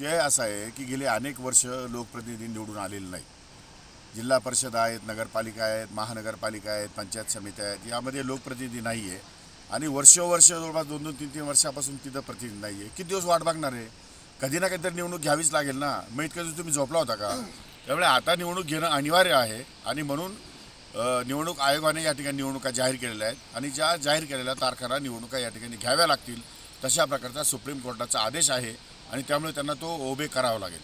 विषय असा आहे की गेले अनेक वर्ष लोकप्रतिनिधी निवडून आलेले नाही जिल्हा परिषद आहेत नगरपालिका आहेत महानगरपालिका आहेत पंचायत समित्या आहेत यामध्ये लोकप्रतिनिधी नाही आहे आणि वर्षोवर्ष जवळपास दोन दोन तीन तीन वर्षापासून तिथं प्रतिनिधी नाही आहे किती दिवस वाट बघणार आहे? कधी ना कधीतरी निवडणूक घ्यावीच लागेल ना? मग इतक्या दिवस तुम्ही झोपला होता का? त्यामुळे आता निवडणूक घेणं अनिवार्य आहे. आणि म्हणून निवडणूक आयोगाने या ठिकाणी निवडणुका जाहीर केलेल्या आहेत. आणि ज्या जाहीर केलेल्या तारखांना निवडणुका या ठिकाणी घ्याव्या लागतील तशा प्रकारचा सुप्रीम कोर्टाचा आदेश आहे. आणि त्यामुळे त्यांना तो ओबे करावा लागेल.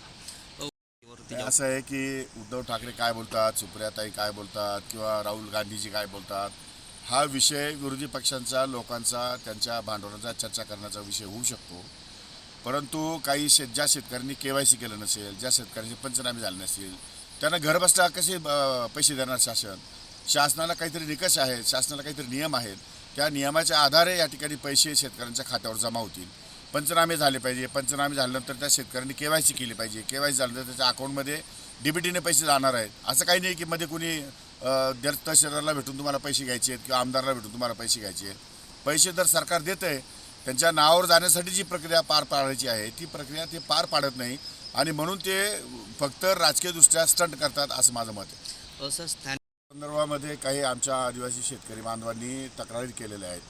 असं आहे की उद्धव ठाकरे काय बोलतात सुप्रियाताई काय बोलतात किंवा राहुल गांधीजी काय बोलतात हा विषय विरोधी पक्षांचा लोकांचा त्यांच्या भांडवलाचा चर्चा करण्याचा विषय होऊ शकतो. परंतु काही शेत ज्या शेतकऱ्यांनी के वाय सी केलं नसेल ज्या शेतकऱ्यांचे पंचनामे झाले नसतील त्यांना घर बसल्या कसे पैसे देणार शासन? शासनाला काहीतरी निकष आहेत शासनाला काहीतरी नियम आहेत. त्या नियमाच्या आधारे या ठिकाणी पैसे शेतकऱ्यांच्या खात्यावर जमा होतील. पंचनामे झाले पाहिजे. पंचनामे झाल्यानंतर त्या शेतकऱ्यांनी के वाय सी केली पाहिजे. के वाय सी झाल्यानंतर त्याच्या अकाउंटमध्ये डीबीटीने पैसे जाणार आहेत. असं काही नाही की मध्ये कुणी अं, तहसीलदारला भेटून तुम्हाला पैसे घ्यायचे आहेत किंवा आमदारला भेटून तुम्हाला पैसे घ्यायचे आहेत. पैसे जर सरकार देतं आहे त्यांच्या नावावर जाण्यासाठी जी प्रक्रिया पार पाडायची आहे ती प्रक्रिया ते पार पाडत नाही आणि म्हणून ते फक्त राजकीयदृष्ट्या स्टंट करतात असं माझं मत आहे. स्थानिक संदर्भामध्ये काही आमच्या आदिवासी शेतकरी बांधवांनी तक्रारी केलेल्या आहेत.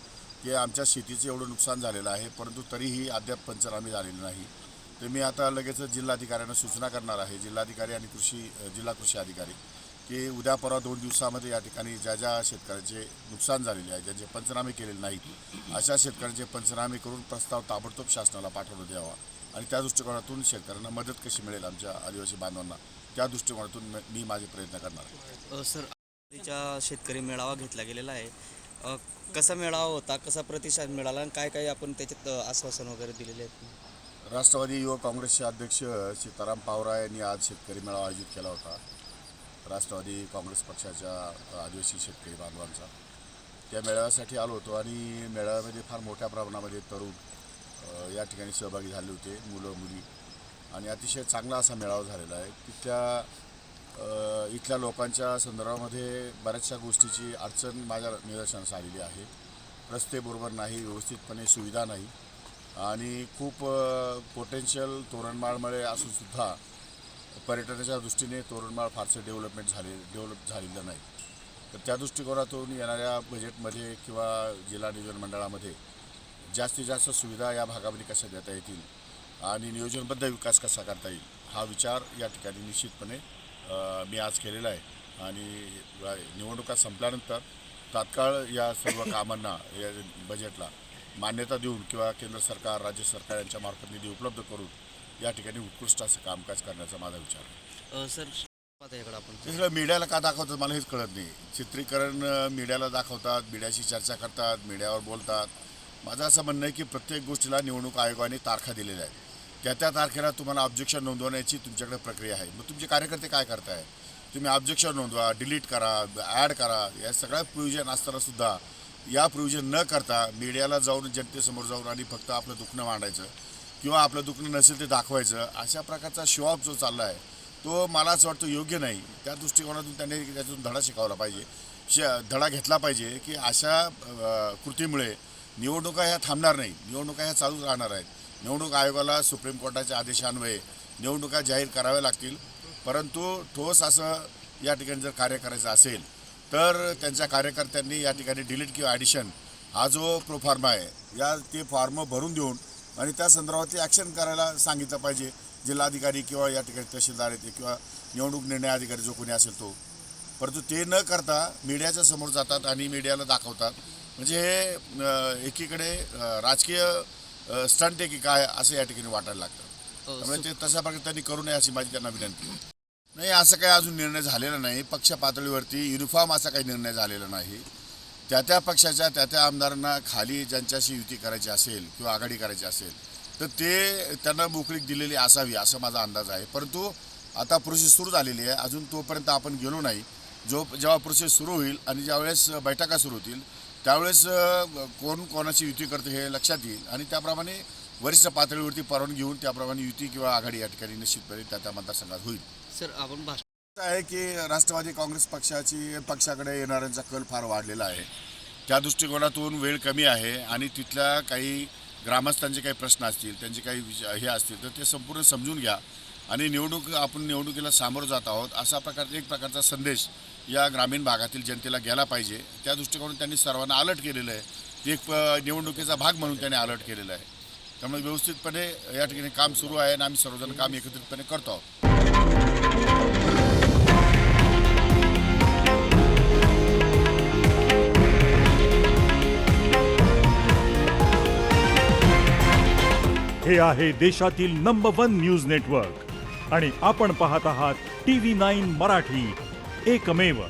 की आमच्या शेतीचं एवढं नुकसान झालेलं आहे परंतु तरीही अद्याप पंचनामे झालेले नाही. तर मी आता लगेच जिल्हाधिकाऱ्यांना सूचना करणार आहे जिल्हाधिकारी आणि कृषी जिल्हा कृषी अधिकारी की उद्या परवा दोन दिवसामध्ये या ठिकाणी ज्या ज्या शेतकऱ्यांचे नुकसान झालेले आहे ज्यांचे पंचनामे केलेले नाहीत अशा शेतकऱ्यांचे पंचनामे करून प्रस्ताव ताबडतोब शासनाला पाठवण्यात द्यावा आणि त्या दृष्टिकोनातून शेतकऱ्यांना मदत कशी मिळेल आमच्या आदिवासी बांधवांना त्या दृष्टिकोनातून मी- माझे प्रयत्न करणार आहे. सर शेतकरी मेळावा घेतला गेलेला आहे. कसा मेळावा होता कसा प्रतिसाद मिळाला आणि काय काय आपण त्याच्यात आश्वासन वगैरे दिलेले आहेत? राष्ट्रवादी युवक काँग्रेसचे अध्यक्ष सीताराम पावरा यांनी आज शेतकरी मेळावा आयोजित केला होता. राष्ट्रवादी काँग्रेस पक्षाच्या आदिवासी शेतकरी बांधवांचा. त्या मेळाव्यासाठी आलो होतो आणि मेळाव्यामध्ये फार मोठ्या प्रमाणामध्ये तरुण या ठिकाणी सहभागी झाले होते मुलं मुली. आणि अतिशय चांगला असा मेळावा झालेला आहे. तिथल्या इथल्या लोकांच्या संदर्भामध्ये बऱ्याचशा गोष्टीची अडचण माझ्या निदर्शनास आलेली आहे. रस्ते बरोबर नाही व्यवस्थितपणे सुविधा नाही आणि खूप पोटेन्शियल तोरणमाळमुळे असूनसुद्धा पर्यटनाच्या दृष्टीने तोरणमाळ फारसं डेव्हलपमेंट झाले डेव्हलप झालेलं नाही. तर त्या दृष्टिकोनातून येणाऱ्या बजेटमध्ये किंवा जिल्हा नियोजन मंडळामध्ये जास्तीत जास्त सुविधा या भागामध्ये कशा देता येतील आणि नियोजनबद्ध विकास कसा करता येईल हा विचार या ठिकाणी निश्चितपणे मी आज केलेला आहे. आणि निवडणुका संपल्यानंतर तात्काळ या सर्व कामांना या बजेटला मान्यता देऊन किंवा केंद्र सरकार राज्य सरकार यांच्या मार्फत निधी उपलब्ध करून या ठिकाणी उत्कृष्ट असं कामकाज करण्याचा माझा विचार आहे. सर आता याकडे आपण ते सगळं मीडियाला का दाखवतात मला हेच कळत नाही. चित्रीकरण मीडियाला दाखवतात मीडियाशी चर्चा करतात मीडियावर बोलतात. माझं असं म्हणणं आहे की प्रत्येक गोष्टीला निवडणूक आयोगाने तारखा दिलेल्या आहेत. त्या त्या तारखेला तुम्हाला ऑब्जेक्शन नोंदवण्याची तुमच्याकडे प्रक्रिया आहे. मग तुमचे कार्यकर्ते काय करताय? तुम्ही ऑब्जेक्शन नोंदवा डिलीट करा ॲड करा या सगळ्या प्रोव्हिजन असतानासुद्धा या प्रोव्हिजन न करता मीडियाला जाऊन जनतेसमोर जाऊन आणि फक्त आपलं दुखणं मांडायचं किंवा आपलं दुखणं नसेल ते दाखवायचं अशा प्रकारचा शॉप जो चालला आहे तो मला असं वाटतं योग्य नाही. त्या दृष्टिकोनातून त्यांनी त्यातून धडा शिकवला पाहिजे. श धडा घेतला पाहिजे की अशा कृतीमुळे निवडणुका ह्या थांबणार नाही. निवडणुका ह्या चालूच राहणार आहेत. निवडणूक आयोगाला सुप्रीम कोर्टाच्या आदेशान्वये निवडणुका जाहीर कराव्या लागतील. परंतु ठोस असं या ठिकाणी जर कार्य करायचं असेल तर त्यांच्या कार्यकर्त्यांनी या ठिकाणी डिलीट किंवा ॲडिशन हा जो प्रोफार्मा आहे या ते फॉर्म भरून देऊन आणि त्या संदर्भात ॲक्शन करायला सांगितलं पाहिजे. जिल्हाधिकारी किंवा या ठिकाणी तहसीलदार येते किंवा निवडणूक निर्णय अधिकारी जो कोणी असेल तो. परंतु ते न करता मीडियाच्या समोर जातात आणि मीडियाला दाखवतात. म्हणजे हे एकीकडे राजकीय स्टंट आहे की काय असं या ठिकाणी वाटायला लागतं अ, त्यामुळे ते तशा प्रकारे त्यांनी करू नये अशी माझी त्यांना विनंती आहे. नाही असं काही अजून निर्णय झालेला नाही. पक्ष पातळीवरती युनिफॉर्म असा काही निर्णय झालेला नाही. त्या त्या पक्षाच्या त्या त्या आमदारांना खाली ज्यांच्याशी युती करायची असेल किंवा आघाडी करायची असेल तर ते त्यांना मोकळीक दिलेली असावी असा माझा अंदाज आहे. परंतु आता प्रोसेस सुरू झालेली आहे. अजून तोपर्यंत आपण गेलो नाही. जो जेव्हा प्रोसेस सुरू होईल आणि ज्यावेळेस बैठका सुरू होतील त्यावेळेस कोण कोणाची युती करते हे लक्षात येईल. आणि त्याप्रमाणे वरिष्ठ पातळीवरती परवानगी घेऊन त्याप्रमाणे युती किंवा आघाडी या ठिकाणी निश्चितपणे त्या त्या मतदारसंघात होईल. सर आपण आहे की राष्ट्रवादी काँग्रेस पक्षाची पक्षाकडे येणाऱ्यांचा कल फार वाढलेला आहे. त्या दृष्टिकोनातून वेळ कमी आहे आणि तिथल्या काही ग्रामस्थांचे काही प्रश्न असतील त्यांचे काही हे असतील तर ते संपूर्ण समजून घ्या. आणि निवडणूक आपण निवडणुकीला सामोरं जात आहोत असा प्रकार एक प्रकारचा संदेश या ग्रामीण भागातील जनतेला गेला पाहिजे. त्या दृष्टिकोनातून त्यांनी सर्वांना अलर्ट केलेलं आहे. एक प- निवडणुकीचा भाग म्हणून त्यांनी अलर्ट केलेला आहे. त्यामुळे व्यवस्थितपणे या ठिकाणी काम सुरू आहे आणि आम्ही सर्वजण काम एकत्रितपणे करतो आहोत. हे आहे देशातील नंबर वन न्यूज नेटवर्क आणि आपण पाहत आहात T V nine Marathi. एकमेव